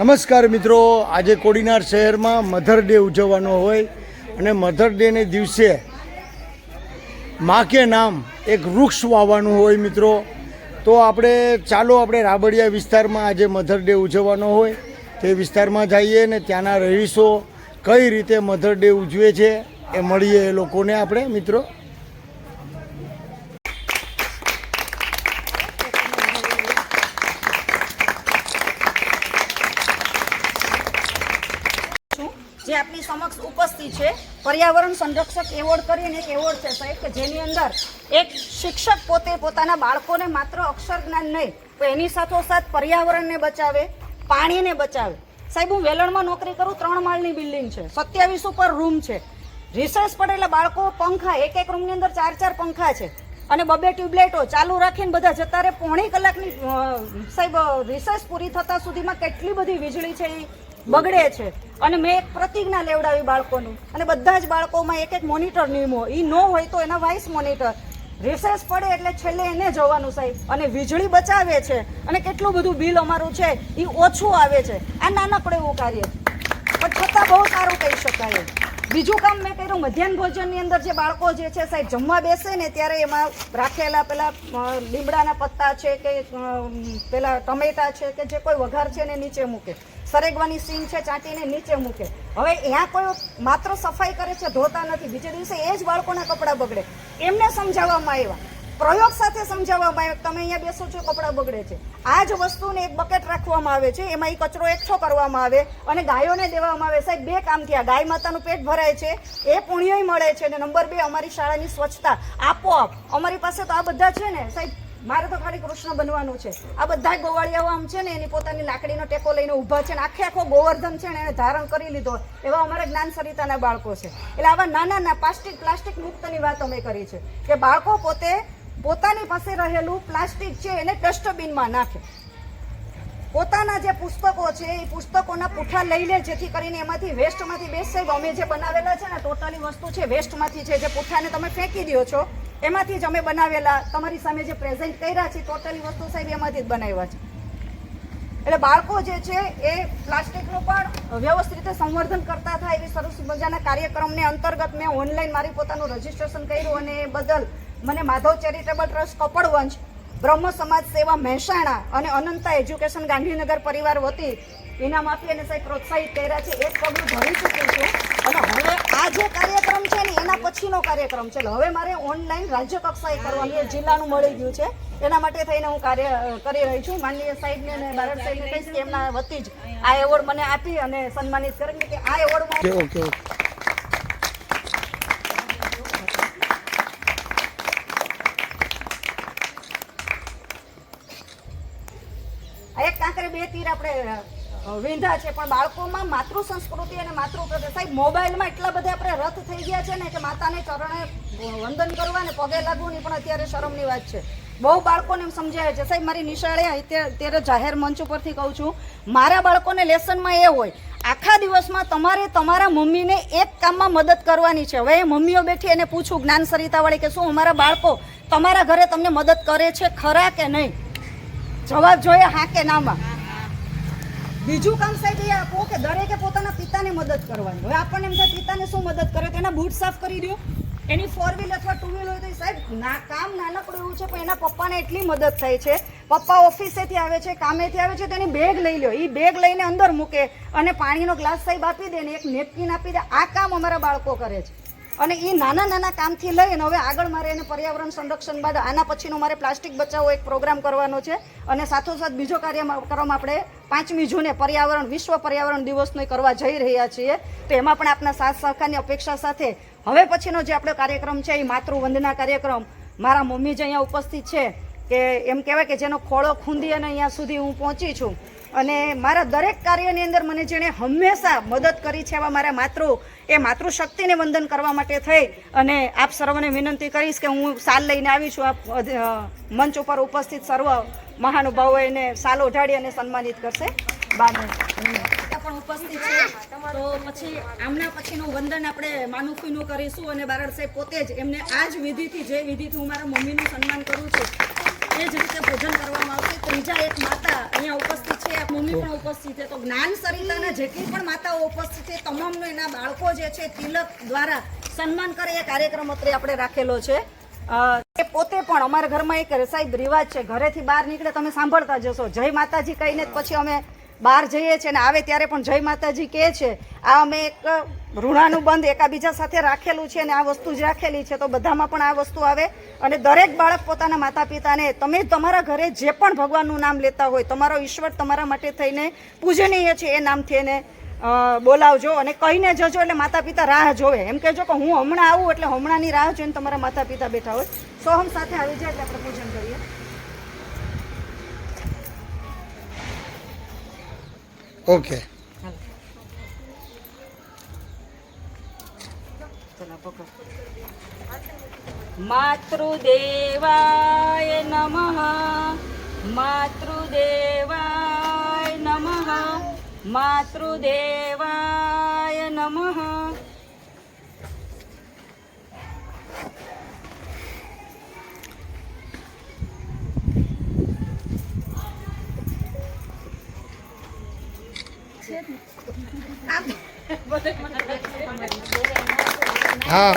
નમસ્કાર મિત્રો. આજે કોડીનાર શહેરમાં મધર ડે ઉજવવાનો હોય અને મધર ડેને દિવસે મા કે નામ એક વૃક્ષ વાવવાનું હોય મિત્રો. તો આપણે ચાલો આપણે રાબડિયા વિસ્તારમાં આજે મધર ડે ઉજવવાનો હોય. તે વિસ્તારમાં જઈએ ને ત્યાંના રહીશો કઈ રીતે મધર ડે ઉજવે છે એ મળીએ એ લોકોને આપણે મિત્રો છું જે આપની સમક્ષ છે. પર્યાવરણ સંરક્ષક એવોર્ડ કરીને એક એવોર્ડ છે સાહેબ, કે જેની અંદર એક શિક્ષક પોતે પોતાના બાળકોને માત્ર અક્ષર જ્ઞાન નહીં, તો એની સાથોસાથ પર્યાવરણને બચાવે, પાણીને બચાવે. સાહેબ, હું વેલણમાં નોકરી કરું, ત્રણ માળની બિલ્ડિંગ છે, સત્યાવીસ ઉપર રૂમ છે. રિસર્ચ પડેલા બાળકો પંખા, એક એક રૂમની અંદર ચાર ચાર પંખા છે. અને બબે ટ્યુબલાઇટો ચાલુ રાખીને બધા જતા રહે. પોણી કલાકની સાહેબ, રિસર્ચ પૂરી થતા સુધીમાં કેટલી બધી વીજળી છે એ? બગડે છે. અને મેં એક પ્રતિજ્ઞા લેવડાવી બાળકોનું. અને બધા જ બાળકોમાં એક એક મોનિટર નિયમો. એ ન હોય તો એના વાઇસ મોનિટર રિસેસ પડે એટલે છેલ્લે એને જવાનું સાહેબ. અને વીજળી બચાવે છે. અને કેટલું બધું બિલ અમારું છે એ ઓછું આવે છે. આ નાનકડું એવું કાર્ય. પણ છતાં બહુ સારું કહી શકાય. બીજું કામ મેં કર્યું, મધ્યાહન ભોજનની અંદર જે બાળકો જે છે સાહેબ, જમવા બેસે ને ત્યારે એમાં રાખેલા પેલા લીમડાના પત્તા છે કે પેલા ટમેટા છે કે જે કોઈ વઘાર છે ને નીચે મૂકે. સરેગવાની સીંગ છે, ચાટીને નીચે મૂકે. હવે ત્યાં કોઈ માત્ર સફાઈ કરે છે, ધોતા નથી. બીજે દિવસે એ જ બાળકોના કપડાં બગડે. એમને સમજાવવામાં આવ્યા. પ્રયોગ સાથે સમજાવવામાં આવે તમે અહીંયા બેસો છો, કપડાં બગડે છે. આ જ વસ્તુને એક બકેટ રાખવામાં આવે છે, એમાં એ કચરો એકઠો કરવામાં આવે અને ગાયોને દેવામાં આવે. સાહેબ, બે કામ થયા. ગાય માતાનું પેટ ભરાય છે, એ પુણ્યય મળે છે અને નંબર બે, અમારી શાળાની સ્વચ્છતા આપોઆપ. અમારી પાસે તો આ બધા છે ને. સાહેબ મારે તો ખાલી કૃષ્ણ બનવાનું છે. આ બધા ગોવાળિયાઓ આમ છે ને, એની પોતાની લાકડીનો ટેકો લઈને ઊભા છે ને, આખે આખો ગોવર્ધન છે ને, એને ધારણ કરી લીધો. એવા અમારા જ્ઞાન સરિતાના બાળકો છે. એટલે આવા નાના નાના પ્લાસ્ટિક પ્લાસ્ટિક મુક્તની વાત અમે કરી છે. કે બાળકો પોતે પોતાની પાસે રહેલું પ્લાસ્ટિક છે, એને ડસ્ટબિનમાં નાખે. પોતાના જે પુસ્તકો છે, એ પુસ્તકોના પૂઠા લઈ લે, જેથી કરીને એમાંથી વેસ્ટમાંથી બેસ્ટ અમે જે બનાવેલા છે ને, ટોટલી વસ્તુ છે, વેસ્ટમાંથી છે, જે પૂઠાને તમે ફેંકી દો છો એમાંથી જ અમે બનાવેલા. તમારી સામે જે પ્રેઝન્ટ કર્યા છે ટોટલી વસ્તુ સાહેબ એમાંથી જ બનાવ્યા છે. એટલે બાળકો જે છે, એ પ્લાસ્ટિકનું પણ વ્યવસ્થિત રીતે સંવર્ધન કરતા થાય એવી સરસ મજાના કાર્યક્રમને અંતર્ગત મેં ઓનલાઈન મારી પોતાનું રજીસ્ટ્રેશન કર્યું અને એ બદલ મને માધવ ચેરિટેબલ ટ્રસ્ટ કપડવંશ બ્રહ્મ સમાજ સેવા મહેસાણા અને અનંતા એજ્યુકેશન ગાંધીનગર પરિવાર વતી ઇનામ આપી અને સાહેબ પ્રોત્સાહિત કર્યા છે. એક પગલું ભરી ચૂક્યું છું. અને હવે આ જે કાર્યક્રમ છે ને એના પછીનો કાર્યક્રમ. છે એટલે હવે મારે ઓનલાઈન રાજ્ય કક્ષાએ કરવાનું જિલ્લાનું મળી ગયું છે. એના માટે થઈને હું કાર્ય કરી રહી છું. માનનીય સાહેબને અને બારડ સાહેબને કહીશ કે એમના વતી જ આ એવોર્ડ મને આપી અને સન્માનિત કરે કે આ એવોર્ડમાં ઓકે ઓકે એક કાંકરે બે તીર આપણે વીંધા છે, પણ બાળકોમાં માતૃ સંસ્કૃતિ અને માતૃ પ્રદેશ સાહેબ, મોબાઈલમાં એટલા બધા આપણે રથ થઈ ગયા છે ને કે માતાને ચરણે વંદન કરવા ને પગે લાગવું ની પણ અત્યારે શરમની વાત છે. બહુ બાળકોને એમ સમજાય છે. સાહેબ, મારી નિશાળે અત્યારે જાહેર મંચ ઉપરથી કહું છું, મારા બાળકોને લેસનમાં એ હોય, આખા દિવસમાં તમારે તમારા મમ્મીને એક કામમાં મદદ કરવાની છે. હવે એ મમ્મીઓ બેઠી એને પૂછું જ્ઞાન સરિતાવાળી કે શું અમારા બાળકો તમારા ઘરે તમને મદદ કરે છે ખરા કે નહીં? જવાબ જોઈએ હા કે નામાં બીજું કામ સાહેબ એ આપો કે દરેકે પોતાના પિતાને મદદ કરવાની. હવે આપણને એમ થાય પિતાને શું મદદ કરે? તેના બૂટ સાફ કરી દો. એની ફોર વ્હીલ અથવા ટુ વ્હીલ હોય તો સાહેબ ના કામ નાનકડું એવું છે, પણ એના પપ્પાને એટલી મદદ થાય છે. પપ્પા ઓફિસેથી આવે છે, કામેથી આવે છે, તેની બેગ લઈ લો એ બેગ લઈને અંદર મૂકે અને પાણીનો ગ્લાસ સાહેબ આપી દે ને એક નેપકિન આપી દે. આ કામ અમારા બાળકો કરે છે. અને એ નાના નાના કામથી લઈને હવે આગળ મારે એને પર્યાવરણ સંરક્ષણ બાદ આના પછીનો મારે પ્લાસ્ટિક બચાવો એક પ્રોગ્રામ કરવાનો છે. અને સાથોસાથ બીજો કાર્યક્રમ આપણે પાંચમી જૂને પર્યાવરણ, વિશ્વ પર્યાવરણ દિવસનો કરવા જઈ રહ્યા છીએ. તો એમાં પણ આપના સાથ સહકારની અપેક્ષા સાથે હવે પછીનો જે આપણો કાર્યક્રમ છે એ માતૃવંદના કાર્યક્રમ. મારા મમ્મી જ અહીંયા ઉપસ્થિત છે કે એમ કહેવાય કે જેનો ખોળો ખૂંદી અને અહીંયા સુધી હું પહોંચી છું. અને મારા દરેક કાર્યની અંદર મને જેણે હંમેશા મદદ કરી છે એવા મારા માતૃ, એ માતૃશક્તિને વંદન કરવા માટે થઈ. અને આપ સર્વને વિનંતી કરીશ કે હું સાલ લઈને આવી છું. આપ મંચ ઉપર ઉપસ્થિત સર્વ મહાનુભાવો એને સાલ ઓઢાડી અને સન્માનિત કરશે. બાને. પણ ઉપસ્થિત છે. તો પછી આમના પછીનું વંદન આપણે માનુફીનું કરીશું અને બારડ સાહેબ પોતે જ એમને આ જ વિધિથી, જે વિધિથી હું મારા મમ્મીનું સન્માન કરું છું એ જ રીતે ભોજન કરવામાં આવશે, ત્રીજા એક માતા અહીંયા ઉપસ્થિત છે મમ્મી પણ ઉપસ્થિત છે. તો જ્ઞાન સરિતાના જેટલી પણ માતાઓ ઉપસ્થિત છે, તમામનો એના બાળકો જે છે, તિલક દ્વારા સન્માન કરે, એ કાર્યક્રમ અત્રે આપણે રાખેલો છે. એ પોતે પણ અમારા ઘરમાં એક સાહેબ રિવાજ છે, ઘરેથી બહાર નીકળે, તમે સાંભળતા જશો જય માતાજી કહીને પછી અમે બહાર જઈએ છીએ અને આવે ત્યારે પણ જય માતાજી કહે છે. આ અમે એક ઋણાનું બંધ એકાબીજા સાથે રાખેલું છે અને આ વસ્તુ જ રાખેલી છે. તો બધામાં પણ આ વસ્તુ આવે. અને દરેક બાળક પોતાના માતા પિતાને તમે તમારા ઘરે જે પણ ભગવાનનું નામ લેતા હોય, તમારો ઈશ્વર તમારા માટે થઈને પૂજનીય છે એ નામથી એને બોલાવજો અને કહીને જજો એટલે માતા પિતા રાહ જોવે. એમ કહેજો કે હું હમણાં આવું એટલે હમણાંની રાહ જોઈને તમારા માતા પિતા બેઠા હોય. સોહમ સાથે આવી જાય એટલે આપણે પૂજન કરીએ. ઓકે માતૃદેવાય નમઃ માતૃદેવાય નમઃ માતૃદેવાય નમઃ હા.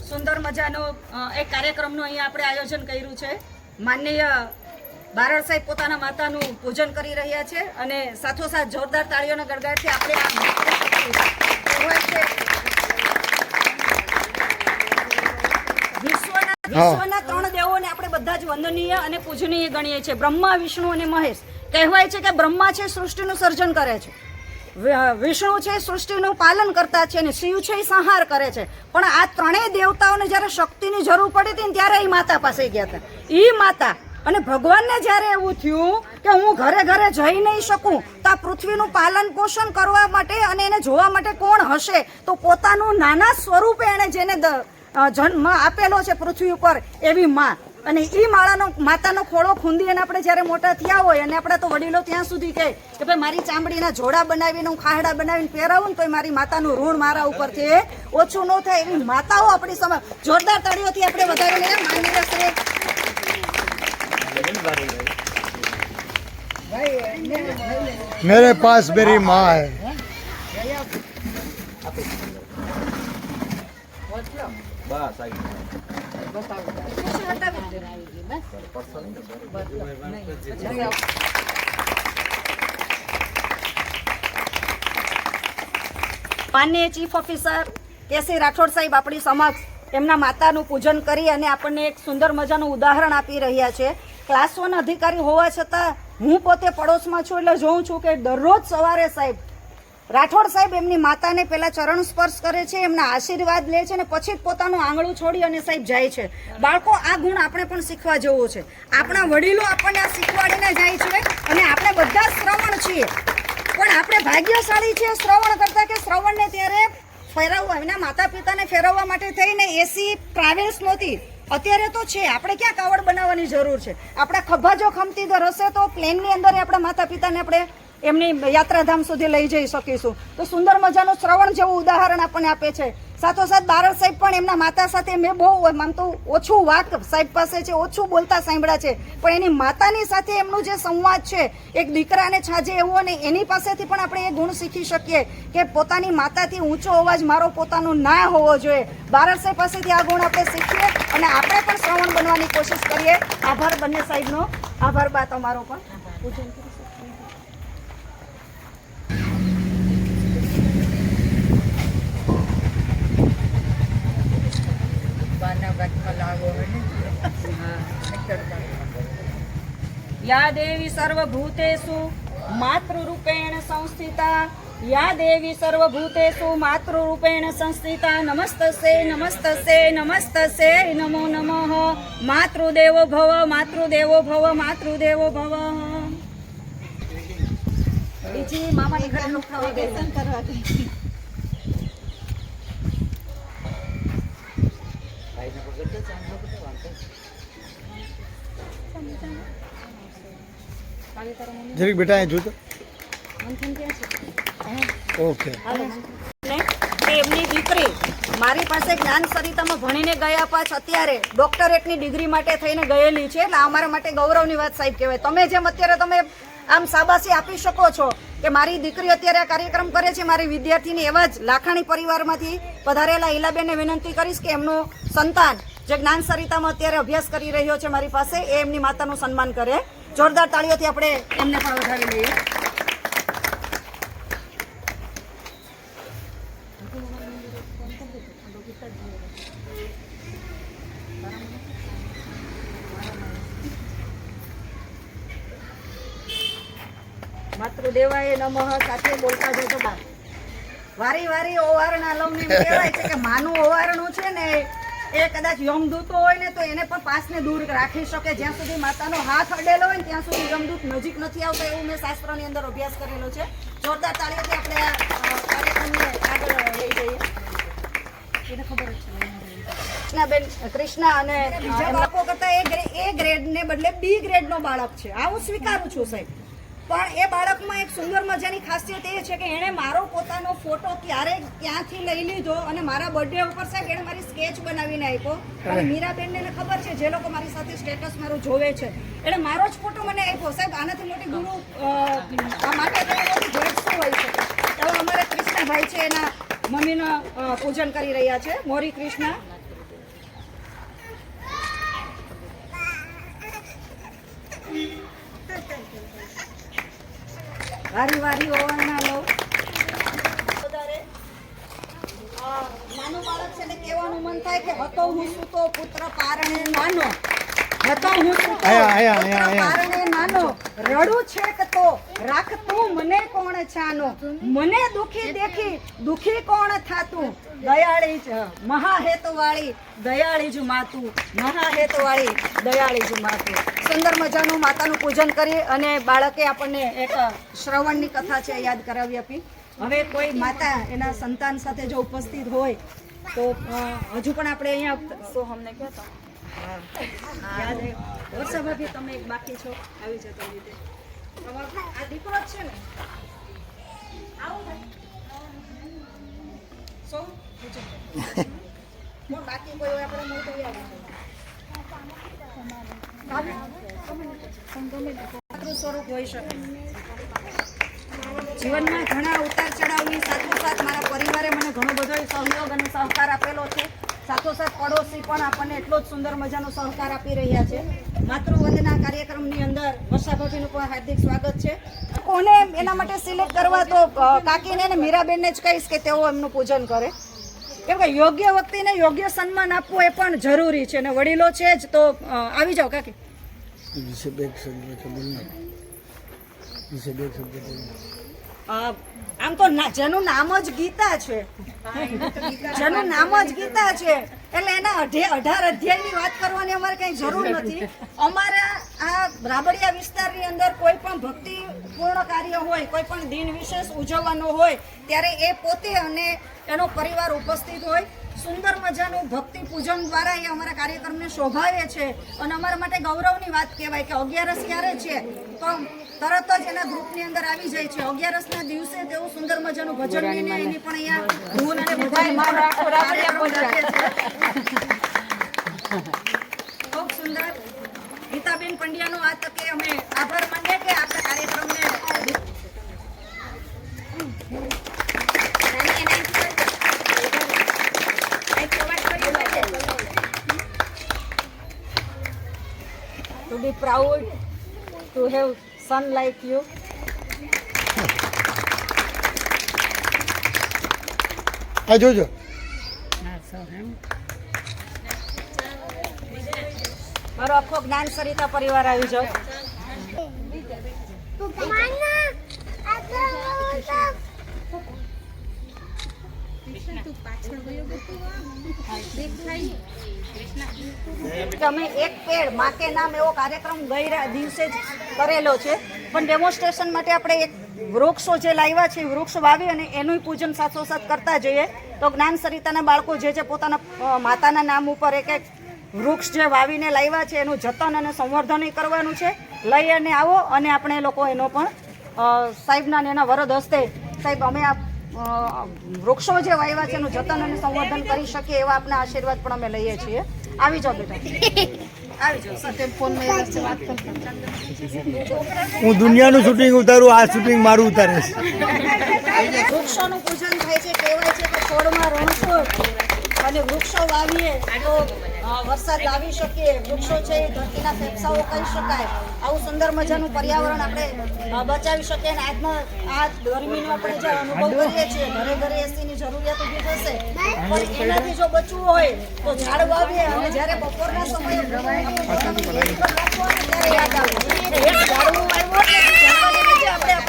સુંદર મજાનો એક કાર્યક્રમનું અહીંયા આપણે આયોજન કર્યું છે. માનનીય બારડ સાહેબ પોતાના માતાનું પૂજન કરી રહ્યા છે અને સાથોસાથ જોરદાર તાળીઓના ગળગાટથી આપણે વિશ્વના વિશ્વના ત્રણ દેવોને આપણે બધા જ વંદનીય અને પૂજનીય ગણીએ છીએ. બ્રહ્મા, વિષ્ણુ અને મહેશ. કહેવાય છે કે બ્રહ્મા છે, સૃષ્ટિનું સર્જન કરે છે. વિષ્ણુ છે, સૃષ્ટિનું પાલન કરતા છે અને શિવ છે, એ સંહાર કરે છે. પણ આ ત્રણેય દેવતાઓને જ્યારે શક્તિની જરૂર પડી હતી ને ત્યારે એ માતા પાસે ગયા હતા. એ માતા અને ભગવાનને જ્યારે એવું થયું કે હું ઘરે ઘરે જઈ નહીં શકું, તો આ પૃથ્વીનું પાલન પોષણ કરવા માટે અને એને જોવા માટે કોણ હશે? તો પોતાનું નાના સ્વરૂપે એણે જેને જન્મ આપેલો છે પૃથ્વી ઉપર એવી માં. અને એ માળાનો માતાનો ખોળો ખૂંદી અને આપણે જ્યારે મોટા થયા હોય અને આપણા તો વડીલો ત્યાં સુધી કહે કે ભાઈ મારી ચામડીના જોડા બનાવીને હું ખાહડા બનાવીને પહેરાવું ને તો મારી માતાનું ઋણ મારા ઉપરથી ઓછું ન થાય એવી માતાઓ આપણી સમાજ જોરદાર તાળીઓથી આપણે વધારીને માની રહેશે મેરે પાસ મેરી માં બસ આવી માનનીય ચીફ ઓફિસર કેસી રાઠોડ સાહેબ આપણી સમક્ષ એમના માતાનું પૂજન કરી અને આપણને એક સુંદર મજાનું ઉદાહરણ આપી રહ્યા છે. ક્લાસ વન અધિકારી હોવા છતાં હું પોતે પડોશમાં છું એટલે જોઉં છું કે દરરોજ સવારે સાહેબ રાઠોડ સાહેબ એમની માતાને પહેલાં ચરણ સ્પર્શ કરે છે, એમના આશીર્વાદ લે છે અને પછી જ પોતાનું આંગળું છોડી અને સાહેબ જાય છે. બાળકો, આ ગુણ આપણે પણ શીખવા જવું છે. આપણા વડીલો આપણને આ શીખવાડીને જાય છે અને આપણે બધા શ્રવણ છીએ. પણ આપણે ભાગ્યશાળી છીએ, શ્રવણ કરતા કે શ્રવણને ત્યારે ફેરવવા, એના માતા પિતાને ફેરવવા માટે થઈને એસી ટ્રાવેલ્સ નહોતી. અત્યારે તો છે, આપણે ક્યાં કાવડ બનાવવાની જરૂર છે? આપણા ખભા જો ખમતી દર હશે તો પ્લેનની અંદર આપણા માતા પિતાને આપણે એમની યાત્રાધામ સુધી લઈ જઈ શકીશું. તો સુંદર મજાનું શ્રવણ જેવું ઉદાહરણ આપણને આપે છે. સાથોસાથ બારડ સાહેબ પણ એમના માતા સાથે મેં બહુ આમ તો ઓછું વાત સાહેબ પાસે છે, ઓછું બોલતા સાંભળ્યા છે. પણ એની માતાની સાથે એમનું જે સંવાદ છે, એક દીકરાને છાજે એવું અને એની પાસેથી પણ આપણે એ ગુણ શીખી શકીએ કે પોતાની માતાથી ઊંચો અવાજ મારો પોતાનો ના હોવો જોઈએ. બારડ સાહેબ પાસેથી આ ગુણ આપણે શીખીએ અને આપણે પણ શ્રવણ બનવાની કોશિશ કરીએ. આભાર બંને સાહેબનો. આભાર બા તમારો પણ. પૂજન કરી લાગો યા દેવી સર્વભૂતેષુ માતૃરૂપેણ સંસ્થિતા. યા દેવી સર્વભૂતેષુ માતૃરૂપેણ સંસ્થિતા. નમસ્તસે નમસ્તસે નમસ્તસે નમો નમઃ. માતૃદેવો ભવ માતૃદેવો ભવ માતૃદેવો ભવ. બીજી મામા કરવા ગઈ. જરીક બેટા અહીં જોતો ઓકે. એમની દીકરી. મારી પાસે જ્ઞાન સરિતામાં ભણીને ગયા પાછ અત્યારે ડોક્ટરેટની ડિગ્રી માટે થઈને ગયેલી છે. એટલે અમારા માટે ગૌરવની વાત સાહેબ કહેવાય. તમે જેમ અત્યારે તમે આમ સાબાસી આપી શકો છો કે મારી દીકરી અત્યારે આ કાર્યક્રમ કરે છે, મારી વિદ્યાર્થીની એવા જ લાખાણી પરિવારમાંથી પધારેલા ઈલાબેનને વિનંતી કરીશ કે એમનું સંતાન જે જ્ઞાન સરિતામાં અત્યારે અભ્યાસ કરી રહ્યો છે મારી પાસે, એ એમની માતાનું સન્માન કરે. જોરદાર તાળીઓથી આપણે એમને પણ વધારી લઈએ. માતૃદેવાય નમઃ, સાથે બોલતા જજો બા. વારી વારી ઓવારણ એમ કહેવાય છે કે માનું ઓવારણું છે ને એ કદાચ યમદૂતો હોય ને તો એને પણ પાસને દૂર રાખી શકે. જ્યાં સુધી માતાનો હાથ અડેલો હોય ત્યાં સુધી યમદૂત નજીક નથી આવતો એવું મેં શાસ્ત્રની અંદર અભ્યાસ કરેલો છે. જોરદાર તાળીઓથી આપણે આ કાર્યક્રમને આગળ લઈ જઈએ. એને ખબર છે. કૃષ્ણાબેન કૃષ્ણા અને બીજા બાળકો કરતા એ ગ્રે- એ ગ્રેડને બદલે બી ગ્રેડનો બાળક છે. આ હું સ્વીકારું છું સાહેબ. પણ એ બાળકમાં એક સુંદર મજાની ખાસિયત એ છે કે એણે મારો પોતાનો ફોટો ક્યારે ક્યાંથી લઈ લીધો અને મારા બર્થડે ઉપર સાહેબ એણે મારી સ્કેચ બનાવીને આપ્યો. અને મીરાબેનને એને ખબર છે જે લોકો મારી સાથે સ્ટેટસ મારું જોવે છે. એણે મારો જ ફોટો મને આપ્યો. સાહેબ આનાથી મોટી ગુરુ આ માટે શું હોય શકે તો અમારે કૃષ્ણભાઈ છે એના મમ્મીના પૂજન કરી રહ્યા છે. મોરી કૃષ્ણ. વારી વારી ઓવરના લો વધારે. અ, નાનું બાળક છે ને કહેવાનું મન થાય કે હતો હું સૂતો પુત્ર પારણે નાનો. હતો હું સૂતો આયા, આયા, પુત્ર આયા, આયા. પારણે નાનો. રડું છેક તો રાખતું મને છાનો મને દુખી દેખી, દુખી કોણ થાતું? દયાળી જ મહાહેતવાળી, દયાળી જ માતું. મહાહેતવાળી, દયાળી જ માતું. સુંદર મજાનું માતાનું પૂજન કરી અને બાળકે આપણને એક શ્રવણની કથા છે, યાદ કરાવી આપી. હવે કોઈ માતા એના સંતાન સાથે જો ઉપસ્થિત હોય, તો હજુ પણ આપણે અહીંયા કહેતા. છે. વર્ષા ભાભી તમે બાકી છો. આવી જતા લીધે આ દીકરો જ છે ને? જીવનમાં ઘણા ઉતાર ચડાવની સાથોસાથ મારા પરિવારે મને ઘણો બધો સહયોગ અને સહકાર આપેલો છે. સાથોસાથ પડોશી પણ આપણને એટલો જ સુંદર મજાનો સહકાર આપી રહ્યા છે. માતૃવંદના કાર્યક્રમની અંદર વર્ષાભાભીનું પણ હાર્દિક સ્વાગત છે. કોને એના માટે સિલેક્ટ કરવા તો કાકીને અને મીરાબેનને જ કહીશ કે તેઓ એમનું પૂજન કરે. કેમ કે યોગ્ય વ્યક્તિને યોગ્ય સન્માન આપવું એ પણ જરૂરી છે અને વડીલો છે જ તો આવી જાઓ કાકી. આમ તો જેનું નામ જ ગીતા છે. જેનું નામ જ ગીતા છે. એટલે એના અઢે- અઢાર અધ્યાયની વાત કરવાની અમારે કઈ જરૂર નથી. અમારા આ રાબડિયા વિસ્તારની અંદર કોઈ પણ ભક્તિપૂર્ણ કાર્ય હોય કોઈ પણ દિન વિશેષ ઉજવવાનો હોય ત્યારે એ પોતે અને એનો પરિવાર ઉપસ્થિત હોય. સુંદર મજાનું ભક્તિ પૂજન દ્વારા એ અમારા કાર્યક્રમને શોભાવે છે. અને અમારા માટે ગૌરવની વાત કહેવાય કે અગિયારસ ક્યારે છે? તો તરત જ એના ગ્રુપની અંદર આવી જાય છે. અગિયારસના દિવસે તેવું સુંદર મજાનું ભજન લઈને એની પણ અહીંયા ધૂન અને છે. ખૂબ સુંદર ગીતાબેન પંડ્યાનો આ તકે અમે આભાર માનીએ કે આપણા કાર્યક્રમને to be proud to have son like you. આ જોજો મારો આખો જ્ઞાન સરિતા પરિવાર આવી જાવ તમે એક પેડ માકે નામ એવો કાર્યક્રમ ગઈ દિવસે જ કરેલો છે. પણ ડેમોન્સ્ટ્રેશન માટે આપણે એક વૃક્ષો જે લાવ્યા છે વૃક્ષ વાવી અને એનું પૂજન સાથોસાથ કરતા જઈએ. તો જ્ઞાન સરિતાના બાળકો જે છે પોતાના માતાના નામ ઉપર એક એક વૃક્ષ જે વાવીને લાવ્યા છે એનું જતન અને સંવર્ધન કરવાનું છે. લઈ અને આવો અને આપણે એ લોકો એનો પણ સાહેબના એના વરદ હસ્તે સાહેબ અમે આ વૃક્ષો જે વાવ્યા છે એનું જતન અને સંવર્ધન કરી શકીએ એવા આપના આશીર્વાદ પણ અમે લઈએ છીએ. આવી જાઓ બેટા. હું દુનિયાનું શૂટિંગ ઉતારું આ શૂટિંગ મારું ઉતારે છે. વૃક્ષોનું પૂજન થાય છે કહેવાય છે કે છોડમાં રણછોડ અને વૃક્ષો વાવીએ તો વરસાદ લાવી શકીએ વૃક્ષો છે ધરતીના ફેફસાઓ કહી શકાય. આવું સુંદર મજાનું પર્યાવરણ આપણે બચાવી શકીએ અને આજના આ ગરમીનો આપણે જે અનુભવ કરીએ છીએ ઘરે ઘરે એસીની જરૂરિયાત ઊભી થશે. પણ એનાથી જો બચવું હોય તો ઝાડ વાવીએ અને જ્યારે બપોરના સમયે ત્યારે યાદ આવે. ઝાડવું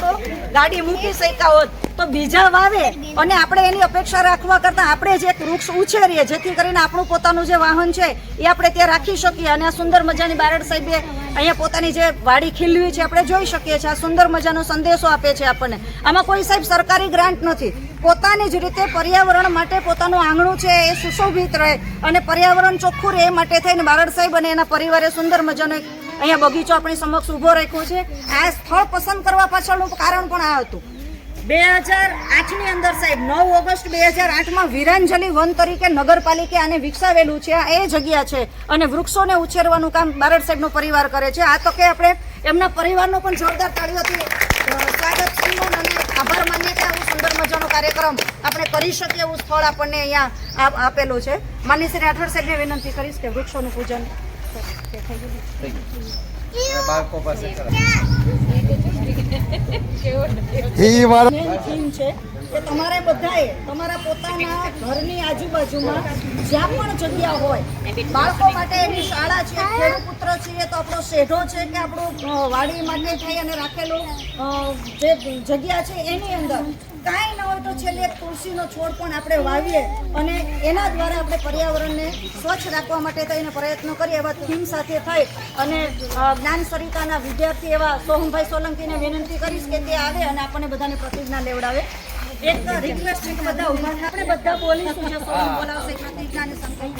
તો ગાડી મૂકી શક્યા હોત તો બીજા વાવે અને આપણે એની અપેક્ષા રાખવા કરતાં આપણે જે વૃક્ષ ઉછેરીએ, જેથી કરીને આપણું પોતાનું જે વાહન છે એ આપણે ત્યાં રાખી શકીએ અને આ સુંદર મજાની બારડ સાહેબે અહીંયા પોતાની જે વાડી ખીલવી છે, આપણે જોઈ શકીએ છીએ. આ સુંદર મજાનો સંદેશો આપે છે આપણને. આમાં કોઈ સાહેબ સરકારી ગ્રાન્ટ નથી. પોતાની જ રીતે પર્યાવરણ માટે પોતાનું આંગણું છે એ સુશોભિત રહે અને પર્યાવરણ ચોખ્ખું રહે એ માટે થઈને બારડ સાહેબ અને એના પરિવારે સુંદર મજાનો એક અહીંયા બગીચો આપણી સમક્ષ ઊભો રાખ્યો છે. આ સ્થળ પસંદ કરવા પાછળનું કારણ પણ આ હતું. બે હજાર આઠની અંદર સાહેબ, નવ ઓગસ્ટ બે હજાર આઠમાં વિરાંજલી વન તરીકે નગરપાલિકે આને વિકસાવેલું છે. આ એ જગ્યા છે અને વૃક્ષોને ઉછેરવાનું કામ બારડ સાહેબનો પરિવાર કરે છે. આ તો કે આપણે એમના પરિવારનો પણ જોરદાર તાળીઓથી સ્વાગત સન્માન આભાર માનીએ કે આવું સુંદર મજાનો કાર્યક્રમ આપણે કરી શકીએ એવું સ્થળ આપણને અહીંયા આપ- આપેલું છે. માનની શ્રી રાઠોડ સાહેબને વિનંતી કરીશ કે વૃક્ષોનું પૂજન બાળકો તમારે બધાએ તમારા પોતાના ઘરની આજુબાજુમાં જ્યાં પણ જગ્યા હોય બાળકો માટે એની શાળા છે. ખેડૂપુત્ર છે તો આપણો શેઢો છે કે આપણું વાડી માટે થઈ અને રાખેલું જે જગ્યા છે એની અંદર કાંઈ ન હોય તો છેલ્લે તુલસીનો છોડ પણ આપણે વાવીએ અને એના દ્વારા આપણે પર્યાવરણને સ્વચ્છ રાખવા માટે થઈને પ્રયત્નો કરીએ એવા થીમ સાથે થઈ અને જ્ઞાન સરિતાના વિદ્યાર્થી એવા સોહમભાઈ સોલંકીને વિનંતી કરીશ કે તે આવે અને આપણને બધાને પ્રતિજ્ઞા લેવડાવે. એક રિક્વેસ્ટ છે કે બધા ઊભા આપણે બધા બોલીશું જે સોહમ બોલાવશે પ્રતિજ્ઞા સંકલ્પ.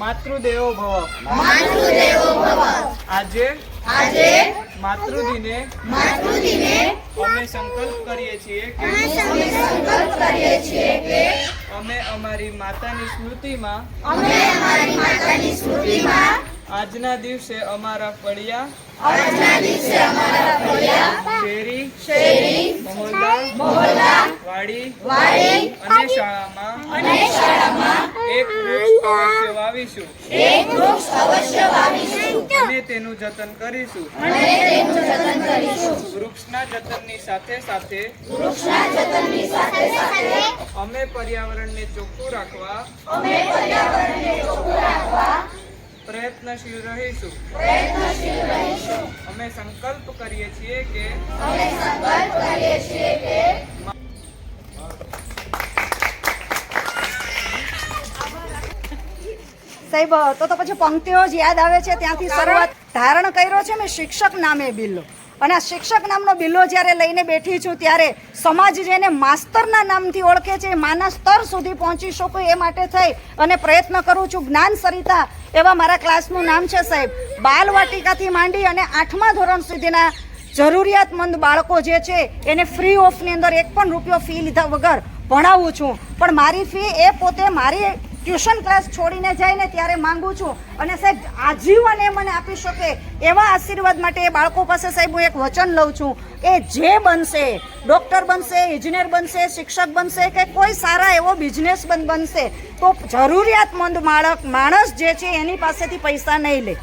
માતૃદેવો ભવ. માતૃદેવો ભવ. આજે આજે માતૃદિને માતૃદિને અમે સંકલ્પ કરીએ છીએ કે અમે સંકલ્પ કરીએ છીએ કે અમે અમારી માતાની સ્મૃતિમાં અમે અમારી માતાની સ્મૃતિમાં આજના દિવસે અમારા ફળિયા આજના દિવસે અમારા ફળિયા શેરી શેરી મોહલ્લા મોહલ્લા વાડી વાડી અને શાળામાં અને શાળામાં એક વૃક્ષ અવશ્ય વાવીશું. એક વૃક્ષ અવશ્ય વાવીશું. અને તેનું જતન કરીશું. અને તેનું જતન કરીશું. વૃક્ષના જતનની સાથે સાથે વૃક્ષના જતનની સાથે સાથે અમે પર્યાવરણને ચોખ્ખું રાખવા અમે પર્યાવરણને ચોખ્ખું રાખવા પ્રયત્નશીલ રહીશું. પ્રયત્નશીલ રહીશું. અમે સંકલ્પ કરીએ છીએ કે અમે સંકલ્પ કરીએ છીએ કે સાહેબ તો તો પછી પંક્તિઓ જ યાદ આવે છે ત્યાંથી શરૂઆત ધારણ કર્યો છે મેં શિક્ષક નામે બિલ્લો. અને આ શિક્ષક નામનો બિલ્લો જ્યારે લઈને બેઠી છું ત્યારે સમાજ જેને માસ્તરના નામથી ઓળખે છે માના સ્તર સુધી પહોંચી શકું એ માટે થઈ અને પ્રયત્ન કરું છું. જ્ઞાન સરિતા એવા મારા ક્લાસનું નામ છે સાહેબ. બાલવાટિકાથી માંડી અને આઠમા ધોરણ સુધીના જરૂરિયાતમંદ બાળકો જે છે એને ફ્રી ઓફની અંદર એક પણ રૂપિયો ફી લીધા વગર ભણાવું છું. પણ મારી ફી એ પોતે મારી ટ્યુશન ક્લાસ છોડીને જાય ને ત્યારે માંગુ છું. અને સાહેબ, આજીવન એ મને આપી શકે એવા આશીર્વાદ માટે એ બાળકો પાસે સાહેબ હું એક વચન લઉં છું કે જે બનશે, ડૉક્ટર બનશે ઇજનેર બનશે, શિક્ષક બનશે કે કોઈ સારા એવો બિઝનેસ બનશે, તો જરૂરિયાતમંદ બાળક, માણસ જે છે એની પાસેથી પૈસા નહીં લે.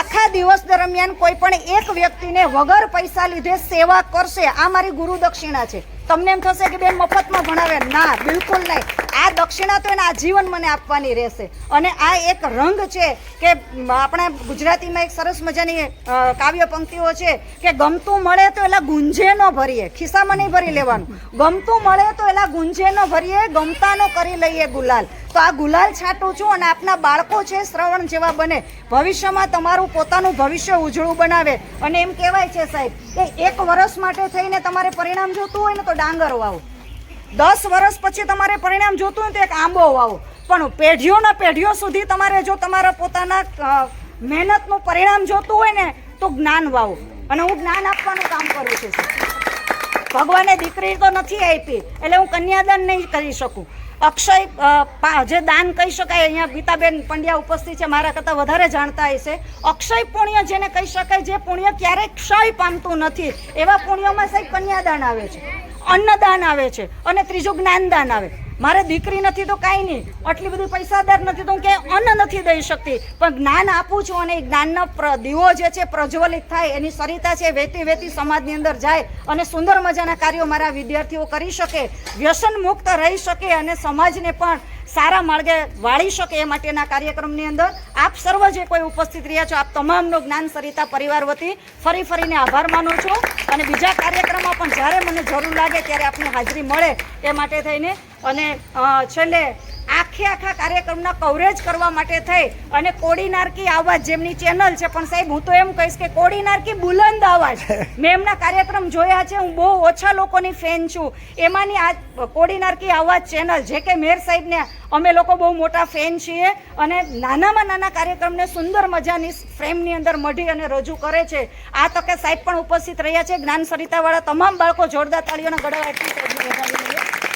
આખા દિવસ દરમિયાન કોઈ પણ એક વ્યક્તિને વગર પૈસા લીધે સેવા કરશે, આ મારી ગુરુ દક્ષિણા છે. તમને એમ થશે કે બેન મફતમાં ભણાવે. ના, બિલકુલ નહીં. આ દક્ષિણા તો એને આજીવન મને આપવાની રહેશે. અને આ એક રંગ છે કે આપણા ગુજરાતીમાં એક સરસ મજાની કાવ્ય પંક્તિઓ છે કે ગમતું મળે તો એલા ગુંજે ન ભરીએ. ખિસ્સામાં નહીં ભરી લેવાનું. ગમતું મળે તો એલા ગુંજે ન ભરીએ, ગમતાનો કરી લઈએ ગુલાલ. તો આ ગુલાલ છાંટું છું અને આપના બાળકો છે શ્રવણ જેવા બને. ભવિષ્યમાં તમારું પોતાનું ભવિષ્ય ઉજળું બનાવે. અને એમ કહેવાય છે સાહેબ કે એક વર્ષ માટે થઈને તમારે પરિણામ જોતું હોય ને તો ડાંગર વાવો. દસ વર્ષ પછી તમારે પરિણામ જોતું હોય તો એક આંબો વાવો. પણ પેઢીઓના પેઢીઓ સુધી તમારે જો તમારા પોતાના મહેનતનું પરિણામ જોતું હોય ને તો જ્ઞાન વાવો. અને હું જ્ઞાન આપવાનું કામ કરું છું. ભગવાને દીકરી તો નથી આપી, એટલે હું કન્યાદાન નહીં કરી શકું. અક્ષય જે દાન કહી શકાય, અહીંયા ગીતાબેન પંડ્યા ઉપસ્થિત છે, મારા કરતાં વધારે જાણતા હશે અક્ષય પુણ્ય જેને કહી શકાય, જે પુણ્ય ક્યારેય ક્ષય પામતું નથી, એવા પુણ્યમાં સાહેબ કન્યાદાન આવે છે. અન્નદાન આવે છે અને ત્રીજું જ્ઞાનદાન આવે. મારે દીકરી નથી તો કાંઈ નહીં. આટલી બધી પૈસાદાર નથી તો હું ક્યાંય અન્ન નથી દઈ શકતી. પણ જ્ઞાન આપું છું અને એ જ્ઞાનનો દીવો જે છે પ્રજ્વલિત થાય, એની સરિતા છે વહેતી વેતી સમાજની અંદર જાય અને સુંદર મજાના કાર્યો મારા વિદ્યાર્થીઓ કરી શકે, વ્યસન મુક્ત રહી શકે અને સમાજને પણ સારા માર્ગે વાળી શકે એ માટેના કાર્યક્રમની અંદર આપ સર્વ જે કોઈ ઉપસ્થિત રહ્યા છો, આપ તમામનો જ્ઞાન સરિતા પરિવાર વતી ફરી ફરીને આભાર માનું છું. અને બીજા કાર્યક્રમમાં પણ જ્યારે મને જરૂર લાગે ત્યારે આપની હાજરી મળે એ માટે થઈને અને છેલ્લે આખે આખા કાર્યક્રમના કવરેજ કરવા માટે થઈ. અને કોડી નારકી આવાજ જેમની ચેનલ છે પણ સાહેબ હું તો એમ કહીશ કે કોડી નારકી બુલંદ અવાજ મેં એમના કાર્યક્રમ જોયા છે હું બહુ ઓછા લોકોની ફેન છું. એમાંની આ કોડી નારકી આવાજ ચેનલ જે કે મેર સાહેબને અમે લોકો બહુ મોટા ફેન છીએ અને નાનામાં નાના કાર્યક્રમને સુંદર મજાની ફ્રેમની અંદર મઢી અને રજૂ કરે છે. આ તકે સાહેબ પણ ઉપસ્થિત રહ્યા છે. જ્ઞાન સરિતાવાળા તમામ બાળકો જોરદાર તાળીઓના ગળા